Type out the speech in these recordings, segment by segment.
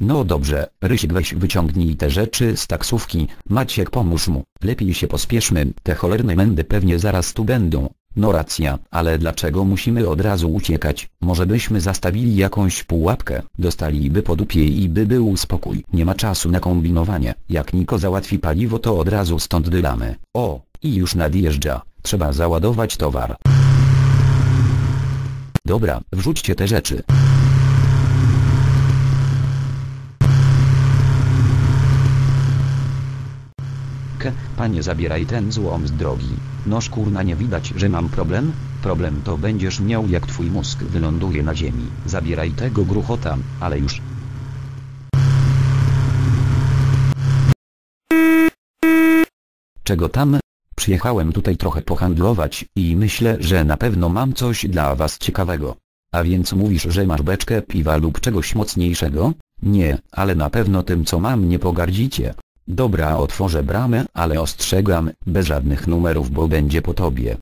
No dobrze, Rysiek weź wyciągnij te rzeczy z taksówki, Maciek pomóż mu, lepiej się pospieszmy, te cholerne mędy pewnie zaraz tu będą. No racja, ale dlaczego musimy od razu uciekać? Może byśmy zastawili jakąś pułapkę, dostaliby po dupie i by był spokój. Nie ma czasu na kombinowanie. Jak Niko załatwi paliwo to od razu stąd dylamy. O, i już nadjeżdża. Trzeba załadować towar. Dobra, wrzućcie te rzeczy. Panie zabieraj ten złom z drogi. Noż kurna nie widać, że mam problem? Problem to będziesz miał jak twój mózg wyląduje na ziemi. Zabieraj tego gruchota, ale już. Czego tam? Przyjechałem tutaj trochę pohandlować i myślę, że na pewno mam coś dla was ciekawego. A więc mówisz, że masz beczkę piwa lub czegoś mocniejszego? Nie, ale na pewno tym co mam nie pogardzicie. Dobra otworzę bramę, ale ostrzegam, bez żadnych numerów bo będzie po tobie.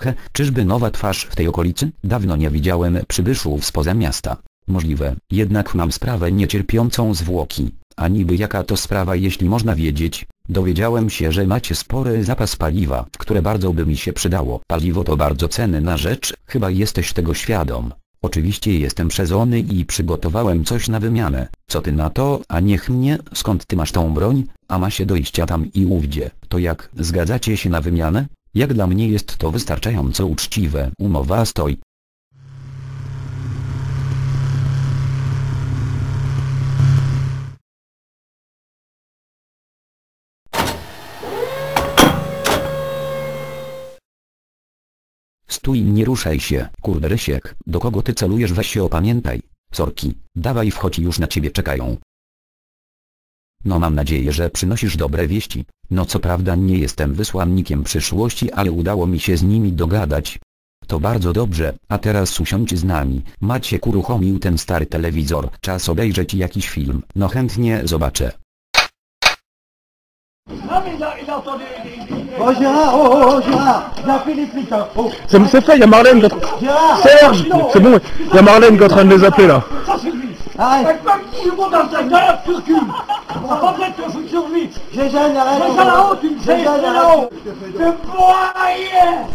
He, czyżby nowa twarz w tej okolicy? Dawno nie widziałem przybyszów spoza miasta. Możliwe, jednak mam sprawę niecierpiącą zwłoki. A niby jaka to sprawa jeśli można wiedzieć? Dowiedziałem się, że macie spory zapas paliwa, które bardzo by mi się przydało. Paliwo to bardzo cenna rzecz, chyba jesteś tego świadom. Oczywiście jestem przezony i przygotowałem coś na wymianę. Co ty na to, a niech mnie, skąd ty masz tą broń? A ma się dojścia tam i ówdzie. To jak, zgadzacie się na wymianę? Jak dla mnie jest to wystarczająco uczciwe. Umowa stoi. Stój nie ruszaj się, kurde Rysiek, do kogo ty celujesz weź się opamiętaj. Sorki, dawaj wchodź już na ciebie czekają. No mam nadzieję, że przynosisz dobre wieści. No co prawda nie jestem wysłannikiem przyszłości, ale udało mi się z nimi dogadać. To bardzo dobrze, a teraz usiądź z nami. Macie uruchomił ten stary telewizor. Czas obejrzeć jakiś film. No chętnie zobaczę. Oh Gérard, oh, oh, oh Gérard, viens fais les flics hein. Oh, C'est c'est fait, il y a Marlène qui est en train- Gérard, Serge C'est bon, il y a Marlène qui est en train de les appeler là. Ça c'est lui. Arrête, Avec pas tout le monde dans le secteur, tu recules On va pas mettre le foot sur lui Gégène, arrête. Là-haut, tu me sais, là-haut moyen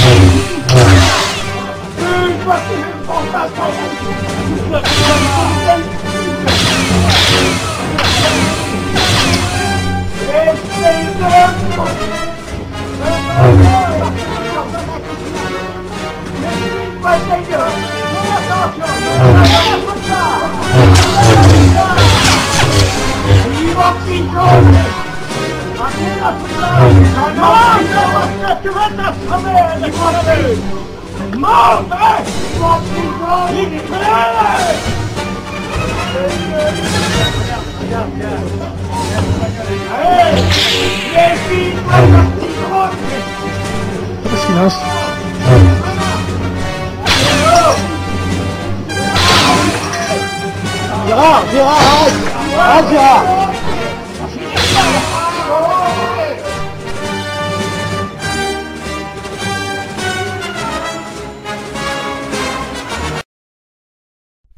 Une silence. Gérard, Gérard, arrête. Arrête Gérard.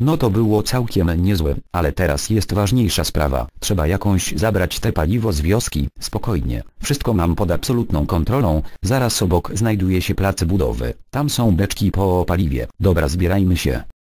No to było całkiem niezłe, ale teraz jest ważniejsza sprawa. Trzeba jakąś zabrać te paliwo z wioski. Spokojnie. Wszystko mam pod absolutną kontrolą. Zaraz obok znajduje się plac budowy. Tam są beczki po paliwie. Dobra zbierajmy się.